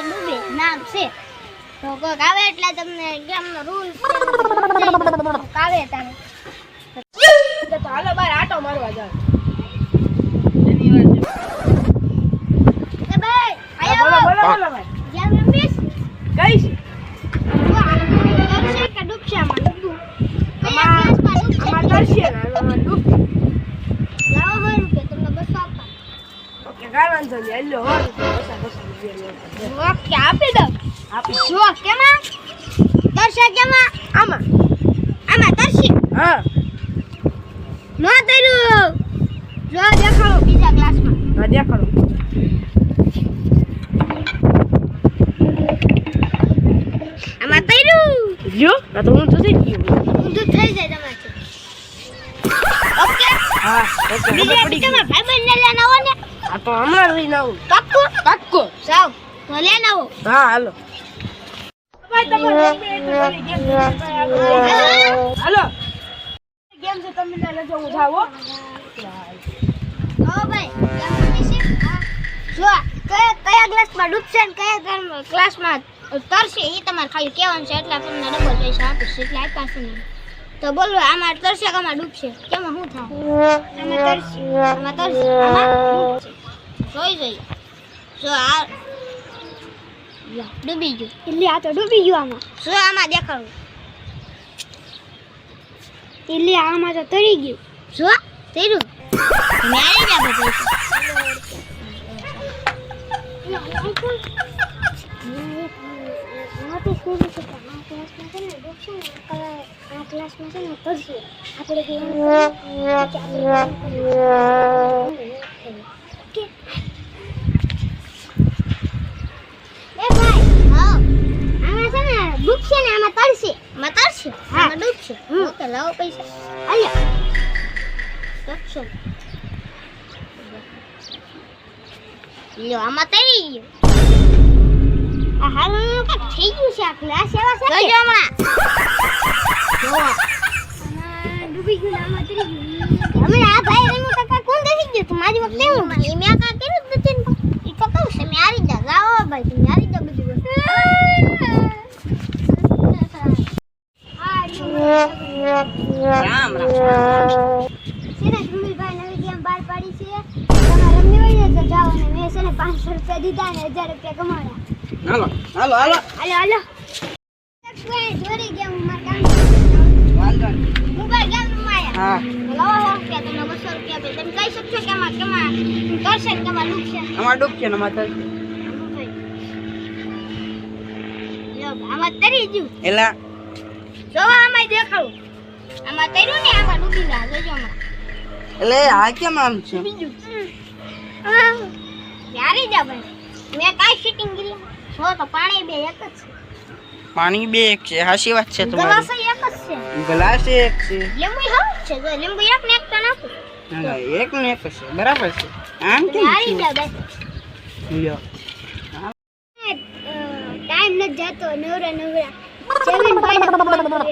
તરે ને ડૂબે નામ છે. તો કોઈક આવે એટલે તમને ગેમનો રૂલ આવે તારે તો હાલો બાર આટો મારવા જાવ આપી દો આપી. જો કેમાં? દર્શા કેમાં? આમાં. આમાં દર્શી હા. ન તર્યું જો દેખાડો બીજા ક્લાસમાં. હા દેખાડો. આમાં તર્યું. જો તો હું તો થઈ ગયો. હું તો થઈ જાય તમારે. હા ઓકે બીજા તમારા હોય ને. તો હમણાં લઈને આવું. હા હાલો. હાલો. કેમ છે તમે ના લજો હું. ઓ ભાઈ. જો કયા કયા ક્લાસમાં ડૂબશે ને કયા ક્લાસમાં- તરશે એ તમારે ખાલી કહેવાનું છે એટલે તમને ડબલ પૈસા આપીશ એટલે આપ્યા છે તો બોલો આમાં તરશે કે આમાં ડૂબશે? કેમાં શું થાય? આમાં તરશે આમાં તરશે આમાં જોઈ જોઈએ જો આ ડૂબી ગયું. એટલે આ તો ડૂબી ગયું આમાં. શું આમાં દેખાડું. એટલે આમાં તો તરી ગયું. શું તર્યું. મેળી ગયા બધું. નોટિસ લાવો પૈસા અલ્યા તરશે લ્યો આમાં તરી ગયું આ હાલ કાક થઈ ગયું છે આ ક્લાસ એવા છે જોજો હમણાં ડૂબી ગયું આમાં તરી ગયું હમણાં આ ભાઈ રમ્યું તો કાક કોણ દેખી ગયું તમારી વખતે હું મેં કાક કર્યું જ નથી એ તો કહું છે મેં હારી જા લાવો ભાઈ તમે હારી જા બધું રામ રામ છે ધ્રુવીભાઈ નવી ગેમ બહાર પાડી છે. તમારે રમવી હોય ને તો જાઓ ને મેં છે ને પાંચસો રૂપિયા દીધા ને હજાર રૂપિયા કમાડ્યા. હાલો હાલો હાલો. હાલો હાલો. જોરી ગેમ માર કામ વાંધો નહીં. ગેમ રમાયા હા. લાવો રૂપિયા તમને બસો રૂપિયા આપે. તમે કહી શકશો કે આમાં કેમાં કરશે ને કેમાં ડૂબશે આમાં ડૂબશે ને આમાં તરશે. આમાં તરી ગયું. એલા. જો આમાં દેખાડું. આમાં તર્યું ને આમાં ડૂબી ગયા જોજો એટલે આ કેમ આમ છે? મેં કાંઈ શીટિંગ કરી જો તો પાણી બે એક જ છે. પાણી બે એક છે હાસી વાત છે ગ્લાસ એક જ છે. ગ્લાસ એક છે. લીંબુ હાવ છે. જો લીંબુ એક ને એક તો નાખું એક ને એક છે. બરાબર છે. આમ કેમ છે લ્યો. ટાઈમ નથી જતો. નવરા નવરા.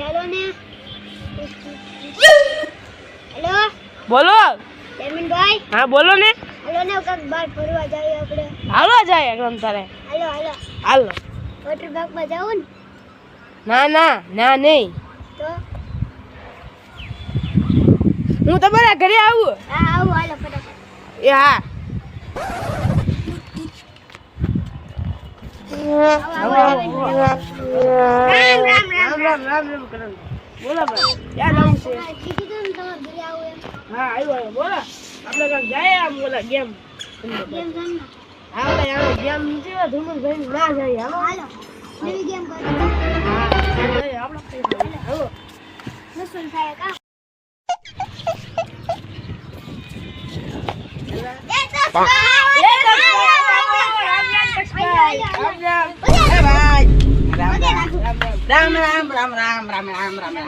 હાલો ને. હેલો બોલો જમીનભાઈ હા બોલો ને હાલો ને કાક બહાર ફરવા જઈએ આપણે હાલો જાય એકદમ તારે હાલો હાલો હાલો વોટર પાર્કમાં જવું ને ના ના ના નહીં તો હું તમારા ઘરે આવું હા આવું હાલો ફટાફટ એ હા રામ રામ રામ રામ રામ રામ રામ કરો બોલો ભાઈ ક્યાં જવું છે? હા આવ્યો આવ્યો બોલો. આપણે કાંઈક જાય આમ બોલા ગેમ. હા હા ભાઈ આવે ગેમ નીચે ધૂમર ભાઈ ના જાય હાલો. હાલો. નવી ગેમ કરો આપણે હાલો. લસણ થાય કા રામ રામ રામ રામ રામ રામ રામ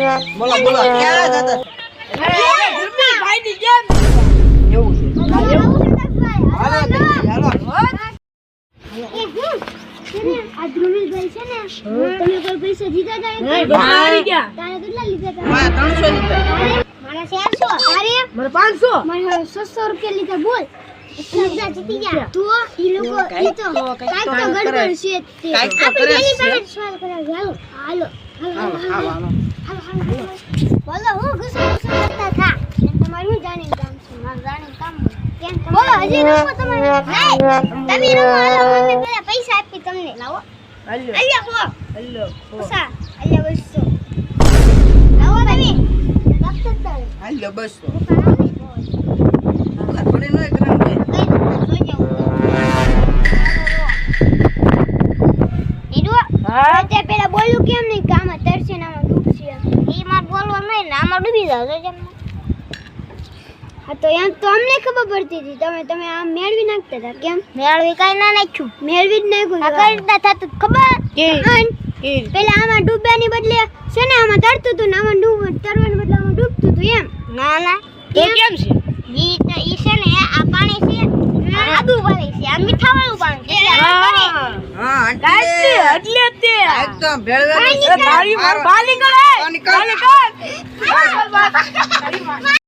રામ બોલો બોલો ક્યાં ગેમ એવું છે પાંચસો મારે છસો રૂપિયા લીધા બોલ બધા જીતી ગયા તો ઈ લોકો ઈ તો કાંઈક તો ગડબડ છે તે. આપણે કરે પાસે સવાલ કરાવીએ. હાલો હાલો હાલો હાલો, હાલો હાલો, હાલો હાલો. હાલો, હાલો. બોલો હું ગુસ્સો કરતા થા તમારું શું જાણીને કામ છે મારું જાણીને કામ હોય. કેમ બોલો હજી રમો તમારે નહીં તમે રમો હાલો અમે પેલા પૈસા આપી તમને લાવો અલ્યા હો હાલ્યો, હો. અલ્યા બસો લાવો તમે જ તારે. હાલ્યો, બસો. હા? તે પેલા બોલું કેમ નહીં કામ તરશે ને આમાં ડૂબશે એ મારે બોલવા નહીં ને આમાં ડૂબી જાવ જેમ. હા તો એમ તો અમને ખબર પડતી હતી. તમે તમે આમ મેળવી નાખતા હતા. કેમ? મેળવી કઈ ના નાખ્યું. મેળવી જ નાખ્યું આ કઈ રીતના થતું ખબર? પેલા આમાં ડૂબ્યાની બદલે છે ને આમાં તરતું હતું ને આમાં ડૂબ તરવાની બદલે આમાં ડૂબતું હતું એમ. ના ના. કેમ છે? ઈ તો ઈ છે ને આ પાણી છે આદુ પાણી છે આ મીઠા વાળું પાણી છે. હા, એટલે એકદમ. કર. તારી મારો- બાલી કર. બાલી કર